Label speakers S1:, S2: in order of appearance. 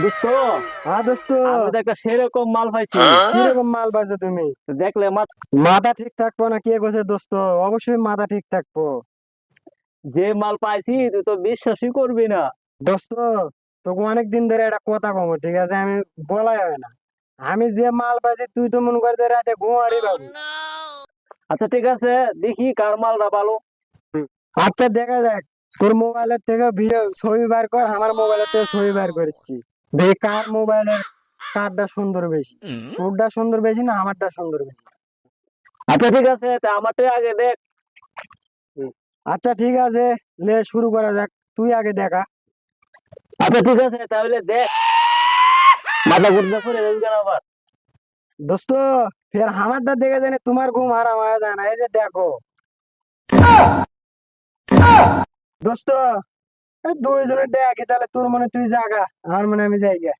S1: দোস্ত?
S2: হ্যাঁ দোস্ত।
S1: আমি তো একটা সেরকম মাল পাইছি।
S2: কীরকম মাল পাইছো তুমি?
S1: দেখলে
S2: মাথা ঠিক থাকব না কে কইছে দোস্ত? অবশ্যই মাথা ঠিক থাকব।
S1: যে মাল পাইছি তুই তো বিশ্বাসই করবি না।
S2: দোস্ত তোকে অনেক দিন ধরে একটা কথা কমো ঠিক আছে? আমি বলাই হয় না। আমি যে মাল পাইছি তুই তো মনে কর রাতে ঘুমারি বাবু
S1: আচ্ছা ঠিক আছে দেখি কার মালটা ভালো।
S2: আচ্ছা দেখা যাক। তোর মোবাইলের থেকে ভিডিও ছবি বার কর আমার মোবাইলের থেকে ছবি বার করেছি। দেখি কার মোবাইলের কারটা সুন্দর বেশি। তোরটা সুন্দর বেশি না আমারটা সুন্দর বেশি?
S1: আচ্ছা ঠিক আছে আমারটাই আগে দেখ।
S2: আচ্ছা ঠিক আছে লে শুরু করা যাক। তুই আগে দেখা।
S1: আচ্ছা ঠিক আছে তাহলে দেখ। মাথা ঘুরতে করে দেবি কেন আবার?
S2: দোস্ত ফের আমারটা দেখে জানি তোমার ঘুম হারাম হয়ে যায় না। এই যে দেখো। দোস্ত এই দুইজনের দেখি তাহলে তোর মনে তুই জাগা? আমার মনে আমি যাই গিয়া।